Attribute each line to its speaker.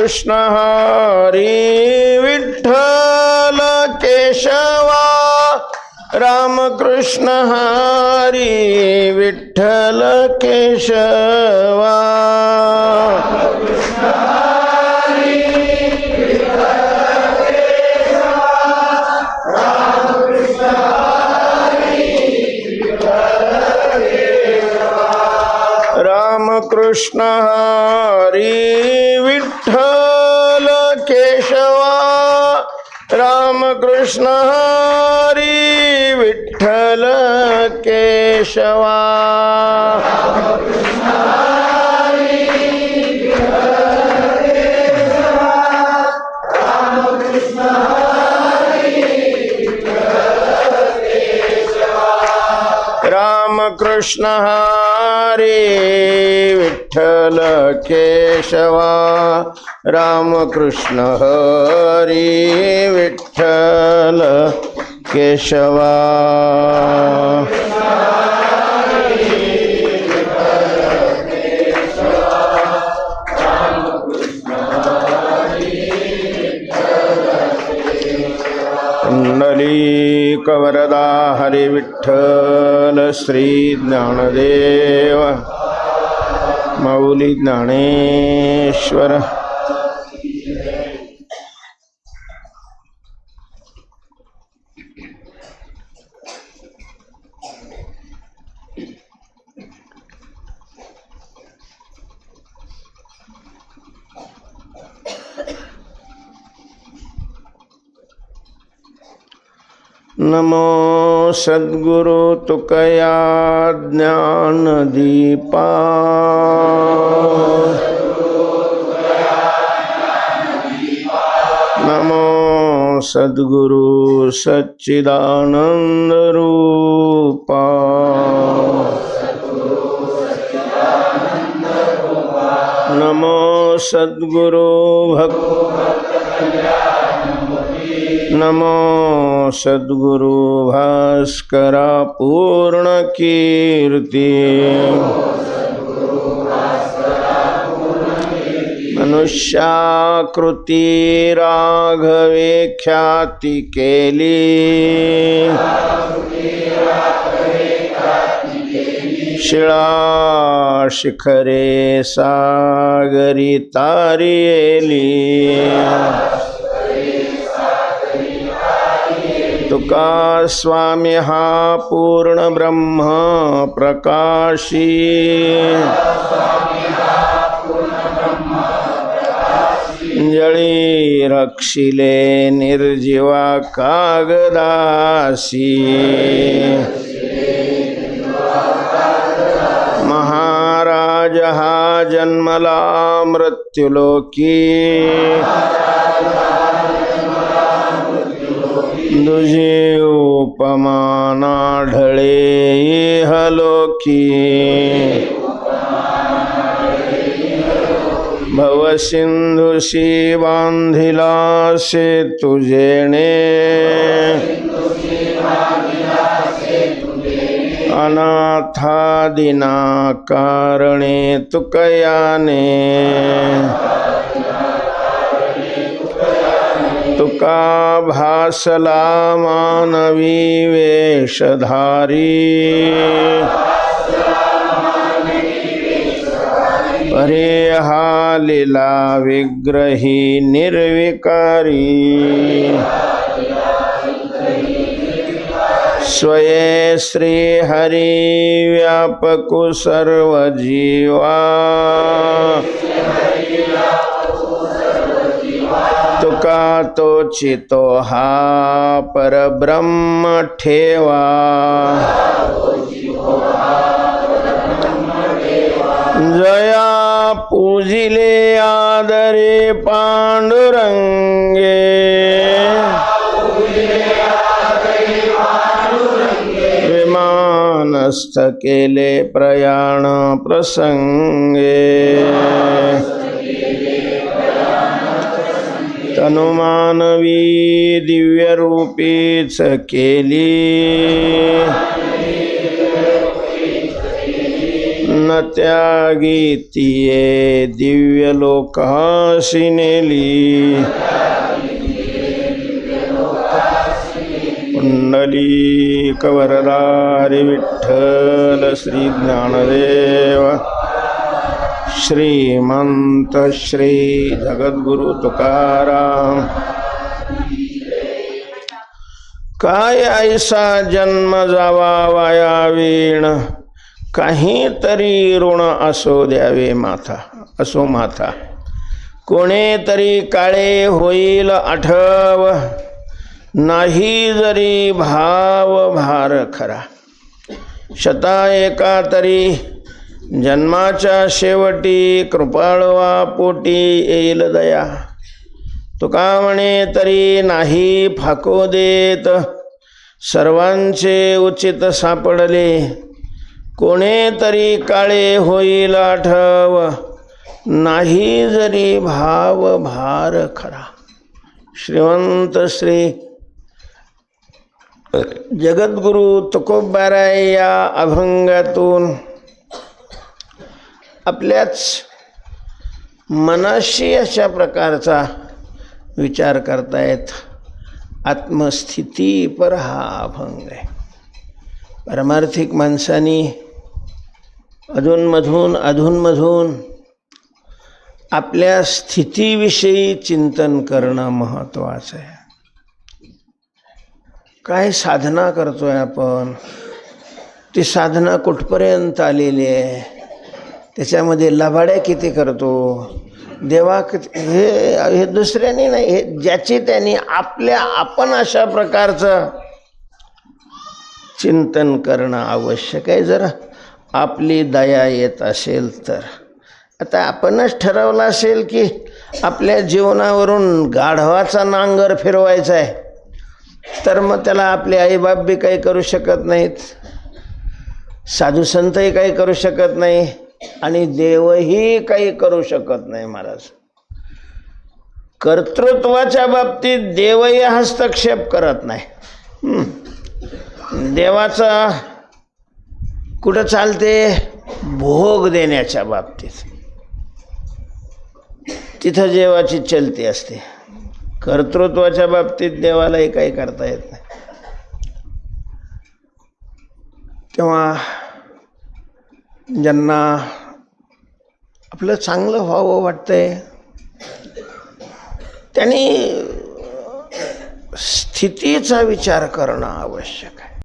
Speaker 1: कृष्ण हरी विठ्ठल केशवा राम कृष्ण हरी विठ्ठल केशवा. राम कृष्ण राम कृष्ण हरी विठ्ठल केशवा। कृष्ण हरे विठ्ठल केशवा। राम कृष्ण हरी केशवा। कुंडलीकवरदा हरि विठ्ठल श्री ज्ञानदेव। मौली ज्ञानेश्वर। नमो सद्गुरु तुकया ज्ञानदीपा। नमो सद्गुरु सच्चिदानंद रूपा। नमो सद्गुरु भक्त नमो सद्गुरु भास्करा पूर्ण कीर्ती मनुष्याकृती राघवे ख्याती केली। शिळा शिखरे सागरी तारियली। तुका स्वामी हा पूर्ण ब्रह्म प्रकाशी। जळी रक्षिले निर्जीवा कागदासी। महाराज हा जन्मला मृत्युलोकी। दुजे उपमाना ढळे हलोकी भवसिंधुशी बांधिला से तुझेणे अनाथादिना कारणे तुकयाने तुका भासला मानवी वेशधारी परे हा लीला विग्रही निर्विकारी। स्वये श्री हरी का तो चितोहा पर ब्रह्म ठेवा जया पूजिले आदरे पांडुरंगे। विमानस्थ केले प्रयाण प्रसंगे। तनुमानवी दिव्यरूपीच केली. न त्यागी तिये दिव्य लोकाशी नेली. कुंडली कवरदारी विठ्ठल श्री ज्ञानदेव. श्रीमंत श्री जगद्गुरु तुकाराम। काय ऐसा जन्म जावा वाया वीण? काहीतरी ऋण असो द्यावे माथा असो माथा। कोणीतरी काळे होईल आठव नाही जरी भाव भार खरा। शता एका तरी जन्माच्या शेवटी कृपाळवा पोटी येईल दया. तुका म्हणे तरी नाही फाको देत. सर्वांचे उचित सापडले. कोणे तरी काळे होईल आठव. नाही जरी भाव भार खरा. श्रीमंत श्री जगद्गुरु तुकोबाराय या अभंगातून आपल्याच मनाशी अशा प्रकारचा विचार करतायत. आत्मस्थिती पर हा अभंग आहे. परमार्थिक माणसानी अधूनमधून अधूनमधून आपल्या स्थितीविषयी चिंतन करणं महत्त्वाचं आहे. काय साधना करतोय आपण? ती साधना कुठपर्यंत आलेली आहे? त्याच्यामध्ये लभाड्या किती करतो? देवा किती हे हे दुसऱ्याने नाही हे ज्याची त्यांनी आपल्या आपण अशा प्रकारचं चिंतन करणं आवश्यक आहे. जर आपली दया येत असेल तर. आता आपणच ठरवलं असेल की आपल्या जीवनावरून गाढवाचा नांगर फिरवायचा आहे. तर मग त्याला आपले आईबाप बी काही करू शकत नाहीत. साधू संतही काही करू शकत नाही. आणि देवही काही करू शकत नाही महाराज. कर्तृत्वाच्या बाबतीत देवही हस्तक्षेप करत नाही. देवाचा कुठं चालते? भोग देण्याच्या बाबतीत. तिथं देवाची चलती असते. कर्तृत्वाच्या बाबतीत देवालाही काही करता येत नाही. तेव्हा ज्यांना आपलं चांगलं व्हावं वाटतंय त्यांनी स्थितीचा विचार करणं आवश्यक आहे.